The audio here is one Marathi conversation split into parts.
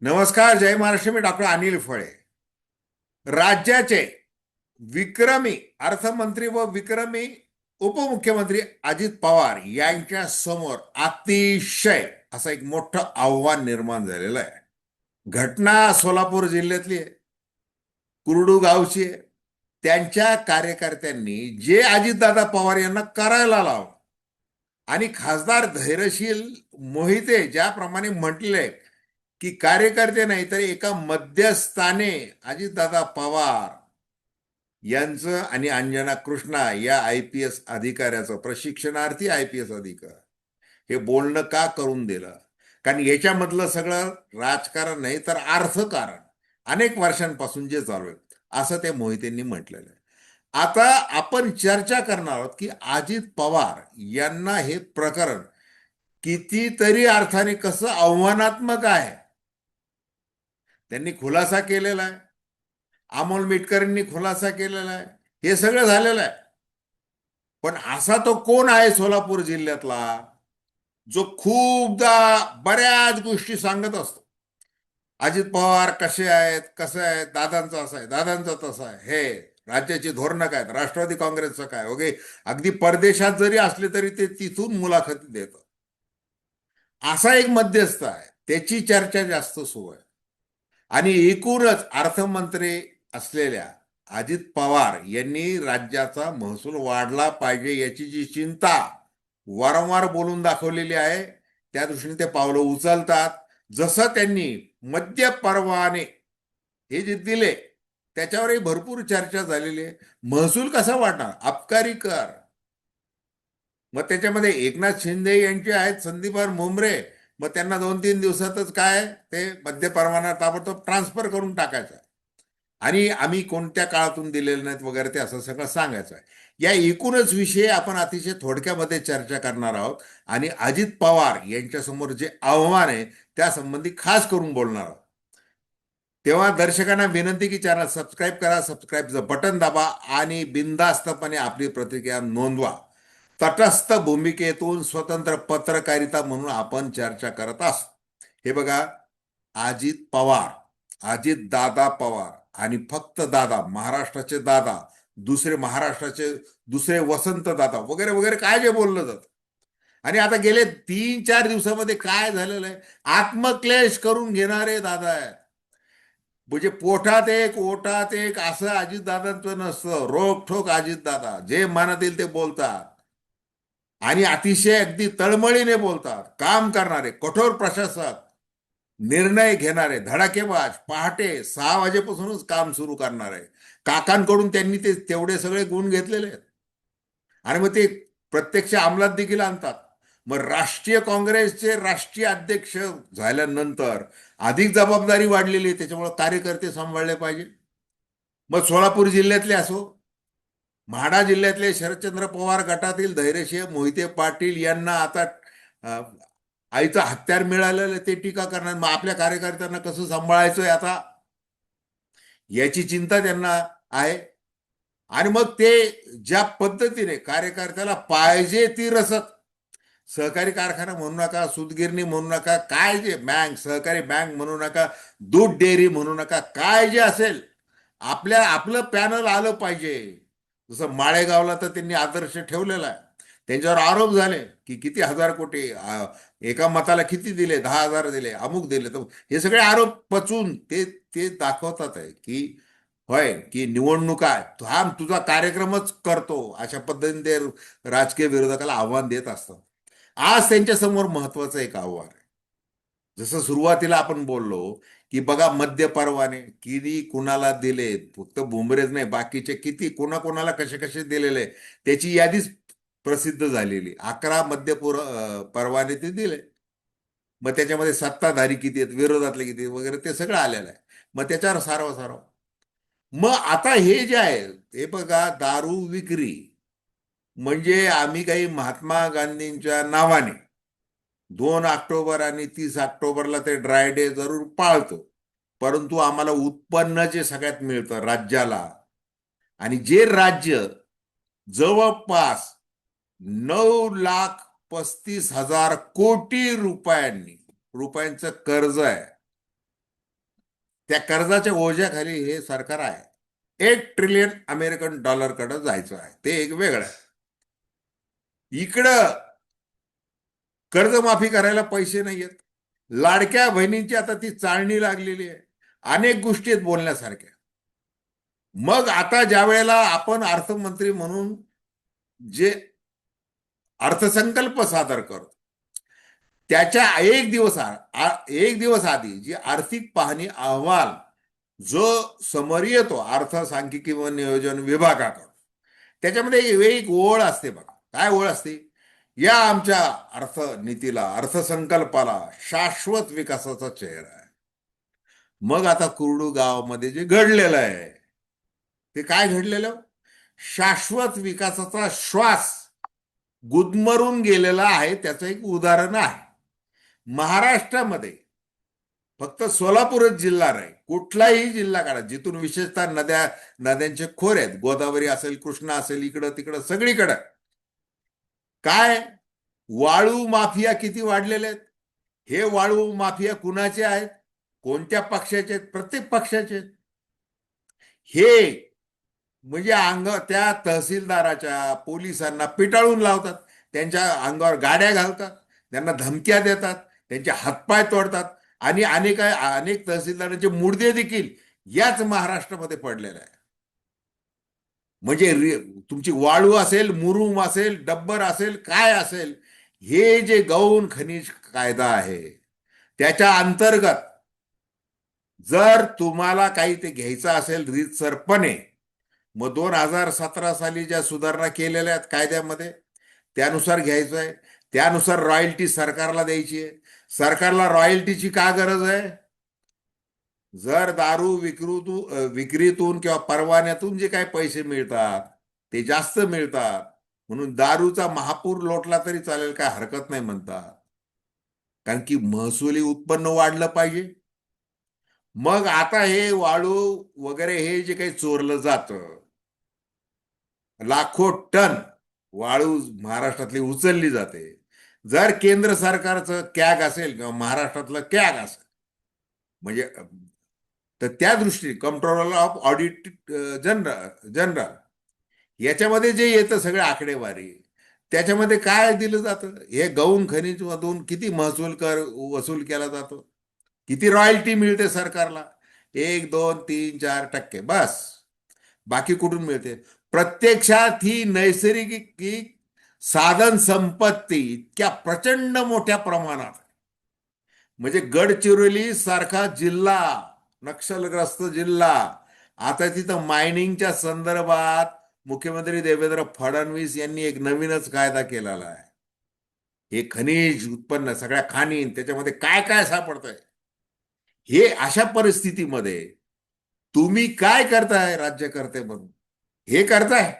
नमस्कार जय महाराष्ट्र. मी डॉक्टर अनिल फळे. राज्याचे विक्रमी अर्थमंत्री व विक्रमी उपमुख्यमंत्री अजित पवार यांच्या समोर अतिशय असं एक मोठं आव्हान निर्माण झालेलं आहे. घटना सोलापूर जिल्ह्यातली आहे. कुरडू गावची आहे. त्यांच्या कार्यकर्त्यांनी जे अजितदादा पवार यांना करायला लावलं आणि खासदार धैर्यशील मोहिते ज्याप्रमाणे म्हटले की कार्यकर्ते नाही तर एका मध्यस्थाने अजितदादा पवार यांचं आणि अंजना कृष्णा या आय पी एस अधिकाऱ्याचं प्रशिक्षणार्थी आय पी एस अधिकार हे बोलणं का करून दिलं? कारण याच्यामधलं सगळं राजकारण नाही तर अर्थकारण अनेक वर्षांपासून जे चालू आहे असं ते मोहितेंनी म्हटलेलं आहे. आता आपण चर्चा करणार आहोत की अजित पवार यांना हे प्रकरण कितीतरी अर्थाने कसं आव्हानात्मक आहे. त्यांनी खुलासा केलेला आहे. अमोल मिटकरींनी खुलासा केलेला आहे. हे सगळं झालेलं आहे. पण असा तो कोण आहे सोलापूर जिल्ह्यातला? जो खूपदा बऱ्याच गोष्टी सांगत असतो. अजित पवार कसे आहेत? कसं आहे? दादांचं असं आहे. दादांचं तसं आहे. हे राज्याची धोरणं काय राष्ट्रवादी काँग्रेसचं काय? वगैरे अगदी परदेशात जरी असले तरी ते तिथून मुलाखती देतं असा एक मध्यस्थ आहे. त्याची चर्चा जास्त सुरू आहे आणि एकूणच अर्थमंत्री असलेल्या अजित पवार यांनी राज्याचा महसूल वाढला पाहिजे याची जी चिंता वारंवार बोलून दाखवलेली आहे त्या दृष्टीने ते पावलं उचलतात. जसं त्यांनी मद्य परवाने हे जे दिले त्याच्यावरही भरपूर चर्चा झालेली आहे. महसूल कसा वाढणार? अबकारी कर. मग त्याच्यामध्ये एकनाथ शिंदे यांचे आहेत संदीपान मुंबरे मग त्यांना दोन तीन दिवसातच काय ते मध्य परवाना ताबडतोब ट्रान्सफर करून टाकायचं. आणि आम्ही कोणत्या काळातून दिलेले नाहीत वगैरे ते असं सगळं सांगायचं. आहे या एकूणच विषय आपण अतिशय थोडक्यामध्ये चर्चा करणार आहोत. आणि अजित पवार यांच्यासमोर जे आव्हान आहे त्या संबंधी खास करून बोलणार आहोत. तेव्हा दर्शकांना विनंती की चॅनल सबस्क्राईब करा सबस्क्राईबचं बटन दाबा आणि बिनधास्तपणे आपली प्रतिक्रिया नोंदवा. तटस्थ भूमिकेतून स्वतंत्र पत्रकारिता म्हणून आपण चर्चा करत असतो हे बघा अजित पवार अजित दादा पवार आणि फक्त दादा महाराष्ट्राचे दादा दुसरे महाराष्ट्राचे दुसरे वसंत दादा वगैरे वगैरे काय जे बोललं जातं. आणि आता गेले तीन चार दिवसामध्ये काय झालेलं आहे? आत्मक्लेश करून घेणारे दादा आहे म्हणजे पोटात एक ओटात एक असं अजितदादांचं नसतं. रोखोक अजितदादा जे मनात येईल ते बोलतात. आणि अतिशय अगदी तळमळीने बोलतात काम करणारे कठोर प्रशासक निर्णय घेणारे धडाकेबाज पहाटे सहा वाजेपासूनच काम सुरू करणारे. काकांकडून त्यांनी ते तेवढे सगळे गुण घेतलेले आहेत. आणि मग ते प्रत्यक्ष अंमलात देखील आणतात. मग राष्ट्रीय काँग्रेसचे राष्ट्रीय अध्यक्ष झाल्यानंतर अधिक जबाबदारी वाढलेली आहे त्याच्यामुळे कार्यकर्ते सांभाळले पाहिजे. मग सोलापूर जिल्ह्यातले असो म्हाडा जिल्ह्यातले शरदचंद्र पवार गटातील धैर्यशील मोहिते पाटील यांना आता आईचं हत्यार मिळालेलं ते टीका करणार. मग आपल्या कार्यकर्त्यांना कसं सांभाळायचंय आता? याची चिंता त्यांना आहे. आणि मग ते ज्या पद्धतीने कार्यकर्त्याला पाहिजे ती रसत सहकारी कारखाना म्हणू नका सुतगिरणी म्हणू नका काय जे बँक सहकारी बँक म्हणू नका दूध डेअरी म्हणू नका काय जे असेल आपल्या आपलं पॅनल आलं पाहिजे. जसं माळेगावला तर त्यांनी आदर्श ठेवलेला आहे. त्यांच्यावर आरोप झाले की किती हजार कोटी एका मताला किती दिले? दहा हजार दिले अमुक दिले. तर हे सगळे आरोप पचून ते ते दाखवतात आहे की होय की निवडणुका हा तुझा कार्यक्रमच करतो अशा पद्धतीने ते राजकीय विरोधकाला आव्हान देत असतात. आज त्यांच्यासमोर महत्वाचं एक आव्हान आहे. जसं सुरुवातीला आपण बोललो की बघा मद्य परवाने किती कुणाला दिले फक्त भुमरेच नाही बाकीचे किती कोणाकोणाला कसे कसे दिलेले त्याची यादीच प्रसिद्ध झालेली. अकरा मद्य पुर परवाने ते दिले. मग त्याच्यामध्ये सत्ताधारी किती आहेत विरोधातले किती आहेत वगैरे ते सगळं आलेलं आहे. मग त्याच्यावर सारव सारव. मग आता हे जे आहे हे बघा दारू विक्री. म्हणजे आम्ही काही महात्मा गांधींच्या नावाने दोन ऑक्टोबर आणि तीस ऑक्टोबरला ते ड्राय डे जरूर पाळतो. परंतु आम्हाला उत्पन्न जे सगळ्यात मिळतं राज्याला. आणि जे राज्य जवळपास नऊ लाख पस्तीस हजार कोटी रुपयांनी रुपयांचं कर्ज आहे. त्या कर्जाच्या ओझ्याखाली हे सरकार आहे. एक ट्रिलियन अमेरिकन डॉलरकडे जायचं आहे. ते एक वेगळं आहे. इकडं कर्जमाफी करायला पैसे नाही आहेत लाडक्या बहिणींची आता ती चाळणी लागलेली आहे. अनेक गोष्टी आहेत बोलण्यासारख्या. मग आता ज्या वेळेला आपण अर्थमंत्री म्हणून जे अर्थसंकल्प सादर करतो त्याच्या एक दिवस आ- एक दिवस आधी जी आर्थिक पाहणी अहवाल जो समोर येतो अर्थसांख्यिकी व नियोजन विभागाकडून त्याच्यामध्ये एक ओळ असते बघा. काय ओळ असते? या आमच्या अर्थनीतीला अर्थसंकल्पाला शाश्वत विकासाचा चेहरा आहे. मग आता कुर्डू गावामध्ये जे घडलेलं आहे ते काय घडलेलं? शाश्वत विकासाचा श्वास गुदमरून गेलेला आहे त्याचं एक उदाहरण आहे. महाराष्ट्रामध्ये फक्त सोलापूरच जिल्हा नाही कुठलाही जिल्हा काढा जिथून विशेषतः नद्या नद्यांचे खोरे आहेत गोदावरी असेल कृष्णा असेल इकडं तिकडं सगळीकडं. काय? वाळू माफिया किती वाढलेले आहेत? हे वाळू माफिया कुणाचे आहेत? कोणत्या पक्षाचे आहेत? प्रत्येक पक्षाचे आहेत. हे म्हणजे अंग त्या तहसीलदाराच्या पोलिसांना पिटाळून लावतात. त्यांच्या अंगावर गाड्या घालतात. त्यांना धमक्या देतात. त्यांचे हातपाय तोडतात. आणि अनेक अनेक तहसीलदारांचे मुडदे देखील याच महाराष्ट्रामध्ये पडलेले आहे म्हणजे रि- तुमची वाळू असेल मुरुम असेल डब्बर असेल काय असेल हे जे गौण खनिज कायदा आहे त्याच्या अंतर्गत जर तुम्हाला काही ते घ्यायचं असेल रीतसरपणे मग दोन हजार सतरा साली ज्या सुधारणा केलेल्या आहेत कायद्यामध्ये त्यानुसार घ्यायचं आहे. त्यानुसार रॉयल्टी सरकारला द्यायची आहे. सरकारला रॉयल्टीची का गरज आहे? जर दारू विक्रीतून विक्रीतून किंवा परवान्यातून जे काही पैसे मिळतात ते जास्त मिळतात म्हणून दारूचा महापूर लोटला तरी चालेल काय हरकत नाही म्हणतात. कारण की महसुली उत्पन्न वाढलं पाहिजे. मग आता हे वाळू वगैरे हे जे काही चोरलं जात लाखो टन वाळू महाराष्ट्रातली उचलली जाते. जर केंद्र सरकारचं कॅग असेल किंवा महाराष्ट्रातलं कॅग असेल म्हणजे तर त्या दृष्टीने controller of audit general general याच्यामध्ये जे येतं सगळे आकडेवारी त्याच्यामध्ये काय दिलं जातं? हे गौण खनिज मधून किती महसूल कर वसूल केला जातो? किती रॉयल्टी मिळते सरकारला? एक दोन तीन चार टक्के. बस. बाकी कुठून मिळते? प्रत्यक्षात ही नैसर्गिक साधन संपत्ती इतक्या प्रचंड मोठ्या प्रमाणात. म्हणजे गडचिरोली सारखा जिल्हा नक्षलग्रस्त जिल्हा. आता तिथं मायनिंगच्या संदर्भात मुख्यमंत्री देवेंद्र फडणवीस यांनी एक नवीनच कायदा केलेला आहे. हे खनिज उत्पन्न सगळ्या खाणीन त्याच्यामध्ये काय काय सापडतंय? हे अशा परिस्थितीमध्ये तुम्ही काय करताय राज्यकर्ते म्हणून? हे करताय?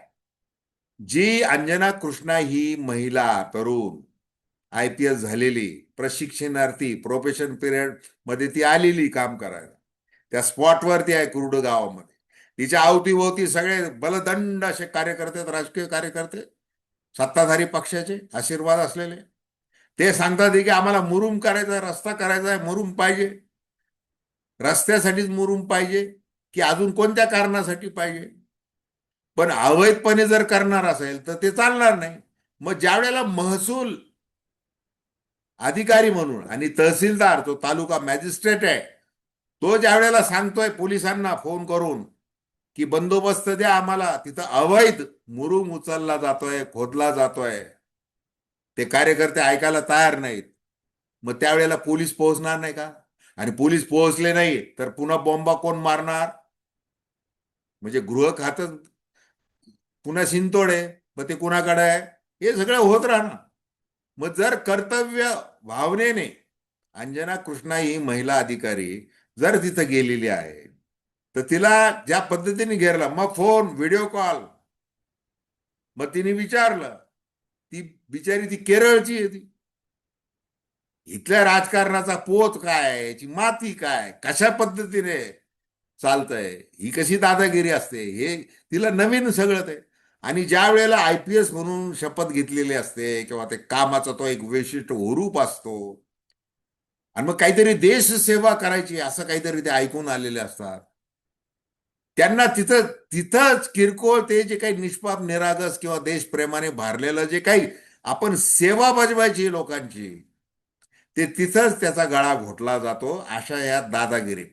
जी अंजना कृष्णा ही महिला तरुण आय पी एस झालेली प्रशिक्षणार्थी प्रोफेशन पिरियडमध्ये ती आलेली काम करायला. त्या स्पॉटवरती आहे कुर्ड गावामध्ये. तिच्या अवतीभोवती सगळे बलदंड असे कार्यकर्ते राजकीय कार्यकर्ते सत्ताधारी पक्षाचे आशीर्वाद असलेले. ते सांगतात की आम्हाला मुरुम करायचा आहे रस्ता करायचा आहे मुरुम पाहिजे. रस्त्यासाठीच मुरुम पाहिजे की अजून कोणत्या कारणासाठी पाहिजे? पण अवैधपणे जर करणार असेल तर ते चालणार नाही. मग ज्या वेळेला महसूल अधिकारी म्हणून आणि तहसीलदार तो तालुका मॅजिस्ट्रेट आहे तो ज्या वेळेला सांगतोय पोलिसांना फोन करून की बंदोबस्त द्या आम्हाला तिथं अवैध मुरुम उचलला जातोय खोदला जातोय. ते कार्यकर्ते ऐकायला तयार नाहीत. मग त्यावेळेला पोलीस पोहोचणार नाही का? आणि पोलीस पोहोचले नाही तर पुन्हा बॉम्बा कोण मारणार? म्हणजे गृह खातं पुन्हा आहे मग ते कुणाकडे आहे? हे सगळं होत राहणार. मग जर कर्तव्य भावनेने अंजना कृष्णा ही महिला अधिकारी जर तिथं गेलेली आहे तर तिला ज्या पद्धतीने घेरला मग फोन व्हिडिओ कॉल मग तिने विचारलं ती बिचारी ती केरळची आहे ती. इथल्या राजकारणाचा पोत काय याची माती काय कशा पद्धतीने चालतंय ही कशी दादागिरी असते हे तिला नवीन सगळं ते. आणि ज्या वेळेला आय पी एस म्हणून शपथ घेतलेली असते किंवा ते कामाचा तो एक विशिष्ट हुरूप असतो आणि मग काहीतरी देश सेवा करायची असं काहीतरी ते ऐकून आलेले असतात. त्यांना तिथं तिथंच किरकोळ ते जे काही निष्पाप निरागस किंवा देशप्रेमाने भारलेलं जे काही आपण सेवा बजवायची लोकांची ते तिथंच त्याचा गळा घोटला जातो अशा या दादागिरी.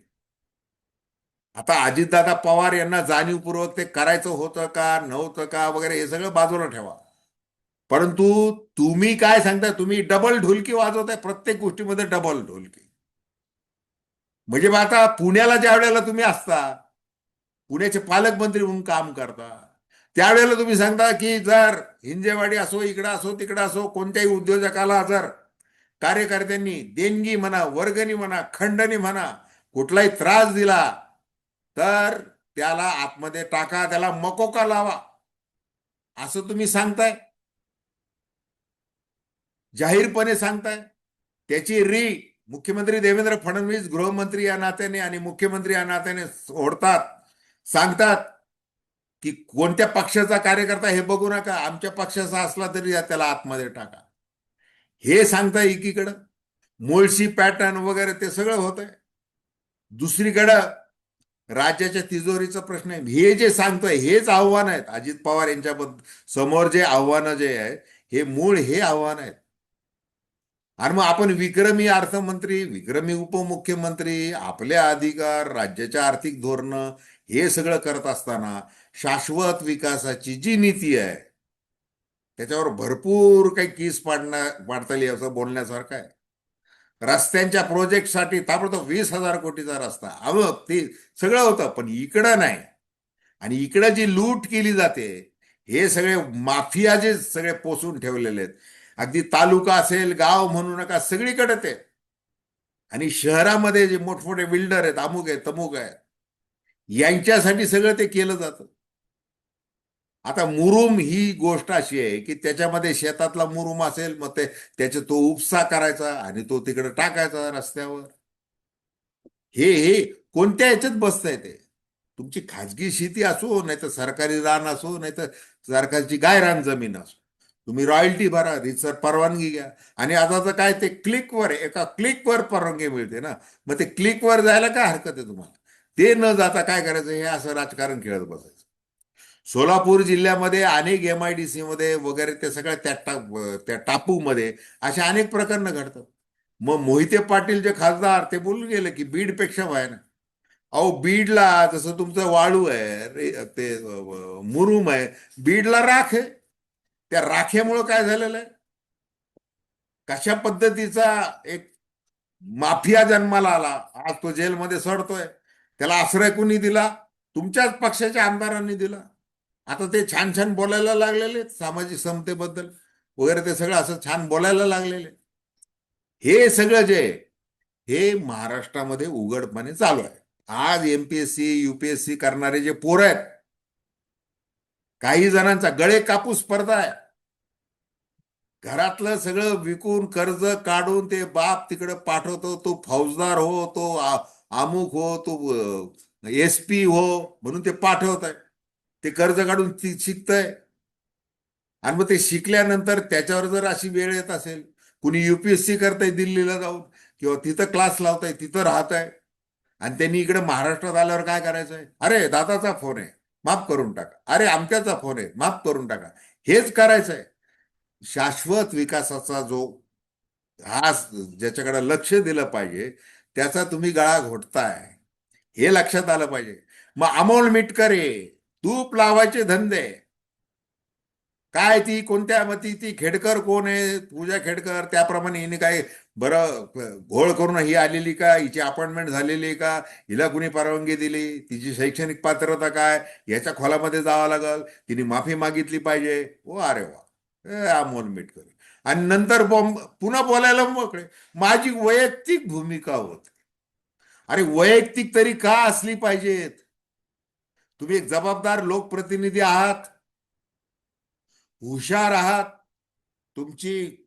आता अजितदादा पवार यांना जाणीवपूर्वक ते करायचं होतं का नव्हतं का वगैरे हे सगळं बाजूला ठेवा. परंतु तुम्ही काय सांगता? तुम्ही डबल ढोलकी वाजवताय प्रत्येक गोष्टीमध्ये डबल ढोलकी. म्हणजे मग आता पुण्याला ज्या वेळेला तुम्ही असता पुण्याचे पालकमंत्री म्हणून काम करता त्यावेळेला तुम्ही सांगता की जर हिंजेवाडी असो इकडं असो तिकडं असो कोणत्याही उद्योजकाला जर कार्यकर्त्यांनी देणगी म्हणा वर्गणी म्हणा खंडणी म्हणा कुठलाही त्रास दिला तर त्याला आतमध्ये टाका त्याला मकोका लावा. असं तुम्ही सांगताय? जाहीरपणे सांगताय. त्याची री मुख्यमंत्री देवेंद्र फडणवीस गृहमंत्री या नात्याने आणि मुख्यमंत्री या नात्याने ओढतात सांगतात की कोणत्या पक्षाचा कार्यकर्ता हे बघू नका आमच्या पक्षाचा असला तरी त्याला आतमध्ये टाका. हे सांगताय एकीकडं. मुळशी पॅटर्न वगैरे ते सगळं होत आहे दुसरीकडं राज्याच्या तिजोरीचा प्रश्न आहे. हे जे सांगतोय हेच आव्हान आहेत. अजित पवार यांच्याबद्दल समोर जे आव्हानं जे आहे हे मूळ हे आव्हान आहेत. आणि मग आपण विक्रमी अर्थमंत्री विक्रमी उपमुख्यमंत्री आपले अधिकार राज्याच्या आर्थिक धोरणं हे सगळं करत असताना शाश्वत विकासाची जी नीती आहे त्याच्यावर भरपूर काही कीस पाडण्या पाडता येईल असं बोलण्यासारखं आहे. रस्त्यांच्या प्रोजेक्टसाठी ताबडतोब वीस हजार कोटीचा रस्ता अहो ते सगळं होतं पण इकडं नाही. आणि इकडं जी लूट केली जाते हे सगळे माफिया जे सगळे पोसून ठेवलेले आहेत अगदी तालुका असेल गाव म्हणू नका सगळीकडे ते. आणि शहरामध्ये जे मोठमोठे बिल्डर आहेत अमुक आहे तमुक आहे यांच्यासाठी सगळं ते केलं जातं. आता मुरुम ही गोष्ट अशी आहे की त्याच्यामध्ये शेतातला मुरुम असेल मग ते त्याचे तो उपसा करायचा आणि तो तिकडे टाकायचा रस्त्यावर. हे हे कोणत्या ह्याच्यात बसताय ते? तुमची खाजगी शेती असो नाही तर सरकारी रान असो नाही तर सरकारची गायरान जमीन असो. तुम्ही रॉयल्टी भरा रिसर परवानगी घ्या. आणि आता तर काय ते क्लिकवर एका क्लिकवर परवानगी मिळते ना. मग ते क्लिकवर जायला काय हरकत आहे तुम्हाला? ते न जाता काय करायचं? हे असं राजकारण खेळत बसायचं. सोलापूर जिल्ह्यामध्ये अनेक एम आय डी सी मध्ये वगैरे ते सगळ्या त्या टा त्या टापूमध्ये अशा अनेक प्रकरणं घडतात. मग मोहिते पाटील जे खासदार ते बोलून गेले की बीडपेक्षा ना अहो बीडला जसं तुमचं वाळू आहे रे ते मुरुम आहे बीडला राख आहे. त्या राखेमुळं काय झालेलं आहे? कशा पद्धतीचा एक माफिया जन्माला आला? आज तो जेलमध्ये सडतोय. त्याला आश्रय कुणी दिला? तुमच्याच पक्षाच्या आमदारांनी दिला. आता ते छान छान बोलायला लागलेले सामाजिक समतेबद्दल. वगैरे ते सगळं असं छान बोलायला लागलेले हे सगळं जे हे महाराष्ट्रामध्ये उघडपणे चालू आहे. आज एमपीएससी युपीएससी करणारे जे पोरं आहेत काही जणांचा गळे कापूस स्पर्धा आहे घरातलं सगळं विकून कर्ज काढून ते बाप तिकडे पाठवतो तो फौजदार हो तो अमुक हो तो एस पी हो म्हणून ते पाठवत आहे ते कर्ज काढून ती शिकतंय. आणि मग ते शिकल्यानंतर त्याच्यावर जर अशी वेळ येत असेल कुणी युपीएससी करताय दिल्लीला जाऊन किंवा तिथं क्लास लावताय तिथं राहत आहे आणि त्यांनी इकडे महाराष्ट्रात आल्यावर काय करायचं आहे अरे दादाचा फोन आहे माफ करून टाका. अरे आमच्याचा फोन आहे माफ करून टाका. हेच करायचं आहे शाश्वत विकासाचा जो हा ज्याच्याकडे लक्ष दिलं पाहिजे त्याचा तुम्ही गळा घोटताय. हे लक्षात आलं पाहिजे. मग अमोल मिटकरे तूप लावायचे धंदे. काय ती कोणत्या मती ती खेडकर कोण आहे? पूजा खेडकर त्याप्रमाणे हिने काय बरं घोळ करून ही आलेली का? हिची अपॉइंटमेंट झालेली आहे का? हिला कुणी परवानगी दिली? तिची शैक्षणिक पात्रता काय? याच्या खोलामध्ये जावं लागल. तिने माफी मागितली पाहिजे. ओ अरे वा. अमोल मिटकर. आणि नंतर बॉम्ब पुन्हा बोलायला मोकळे. माझी वैयक्तिक भूमिका होत. अरे वैयक्तिक तरी का असली पाहिजेत? तुम्ही एक जबाबदार लोकप्रतिनिधी आहात. हुशार आहात. तुमची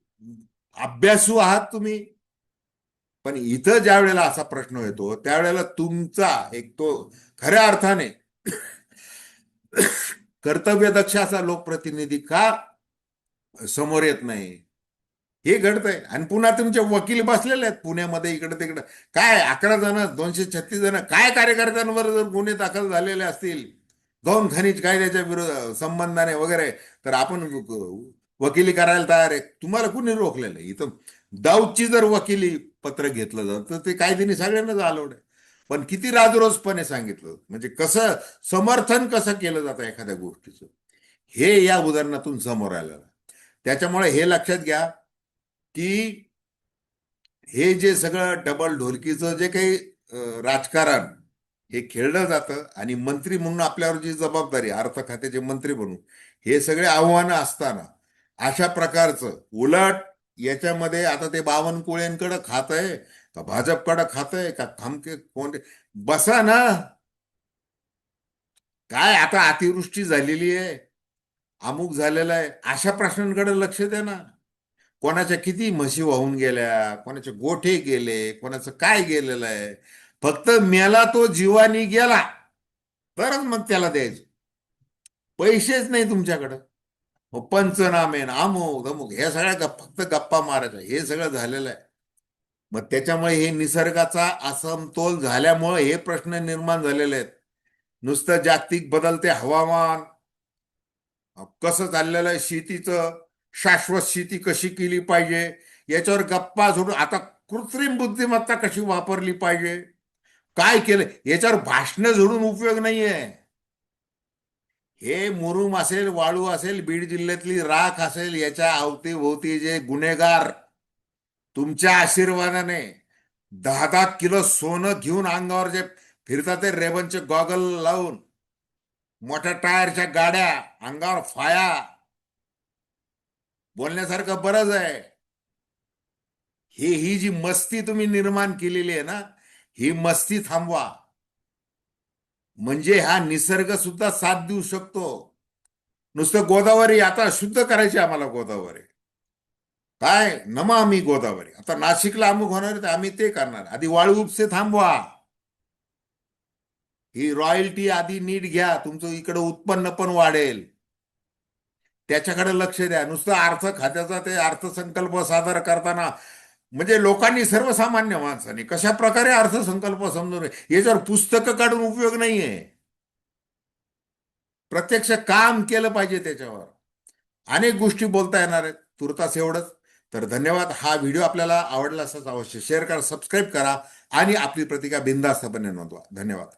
अभ्यासू आहात तुम्ही. पण इथं ज्या वेळेला असा प्रश्न येतो त्यावेळेला तुमचा एक तो खऱ्या अर्थाने कर्तव्यदक्ष असा लोकप्रतिनिधी का समोर येत नाही. हे घडतंय. आणि पुन्हा तुमचे वकील बसलेले आहेत पुण्यामध्ये इकडे तिकडे. काय अकरा जण दोनशे छत्तीस जण काय कार्यकर्त्यांवर जर गुन्हे दाखल झालेले असतील? गौण खनिज कायद्याच्या विरोध संबंधाने वगैरे. तर आपण वकिली करायला तयार आहे. तुम्हाला कुणी रोखलेलं आहे? इथं दाऊदची जर वकिली पत्र घेतलं जातं तर ते कायद्याने सगळ्यांनाच आलवड आहे. पण किती राजरोजपणे सांगितलं म्हणजे कसं समर्थन कसं केलं जातं एखाद्या गोष्टीचं? हे या उदाहरणातून समोर आलेलं त्याच्यामुळे हे लक्षात घ्या की हे जे सगळं डबल ढोलकीचं जे काही राजकारण हे खेळलं जातं आणि मंत्री म्हणून आपल्यावर जी जबाबदारी अर्थ खात्याचे मंत्री म्हणून हे सगळे आव्हानं असताना अशा प्रकारचं उलट याच्यामध्ये आता ते बावनकुळेंकडे खात आहे का भाजपकडे खात आहे का खामके कोण बसा ना. काय आता अतिवृष्टी झालेली आहे अमुक झालेला आहे. अशा प्रश्नांकडे लक्ष द्या ना. कोणाच्या किती म्हशी वाहून गेल्या कोणाचे गोठे गेले कोणाचं काय गेलेलं आहे. फक्त मेला तो जीवानी गेला तरच मग त्याला द्यायचं. पैसेच नाही तुमच्याकडं. मग पंचनामे अमुक अमुक हे सगळ्या गप- फक्त गप्पा मारायच्या. हे सगळं झालेलं आहे. मग त्याच्यामुळे हे निसर्गाचा असमतोल झाल्यामुळे हे प्रश्न निर्माण झालेले आहेत. नुसतं जागतिक बदलते हवामान कसं चाललेलं आहे? शेतीचं शाश्वत शेती कशी केली पाहिजे? याच्यावर गप्पा सोडून आता कृत्रिम बुद्धिमत्ता कशी वापरली पाहिजे? काय केलं? याच्यावर भाषणं झोडून उपयोग नाहीये. हे मुरुम असेल वाळू असेल बीड जिल्ह्यातली राख असेल याच्या अवतीभोवती जे गुन्हेगार तुमच्या आशीर्वादाने दहा दहा किलो सोनं घेऊन अंगावर जे फिरतात ते रेबनचे गॉगल लावून मोठ्या टायरच्या गाड्या अंगावर फाया. बोलण्यासारखं बरंच आहे. ही ही जी मस्ती तुम्ही निर्माण केलेली आहे ना ही मस्ती थांबवा. म्हणजे हा निसर्ग सुद्धा साथ देऊ शकतो. नुसतं गोदावरी आता शुद्ध करायची आम्हाला गोदावरी. काय? नमा आम्ही गोदावरी. आता नाशिकला अमुक होणार आहे तर आम्ही ते करणार. आधी वाळू उपसे थांबवा. ही रॉयल्टी आधी नीट घ्या तुमचं इकडे उत्पन्न पण वाढेल. त्याच्याकडे लक्ष द्या. नुसतं अर्थ खात्याचा ते अर्थसंकल्प सादर करताना म्हणजे लोकांनी सर्वसामान्य माणसांनी कशा प्रकारे अर्थसंकल्प समजून याच्यावर पुस्तकं काढून उपयोग नाहीये. प्रत्यक्ष काम केलं पाहिजे त्याच्यावर. अनेक गोष्टी बोलता येणार आहेत. तुर्तास एवढंच. तर धन्यवाद. हा व्हिडिओ आपल्याला आवडला असाच अवश्य शेअर करा सबस्क्राईब करा आणि आपली प्रतिका बिंदास्तपणे नोंदवा धन्यवाद.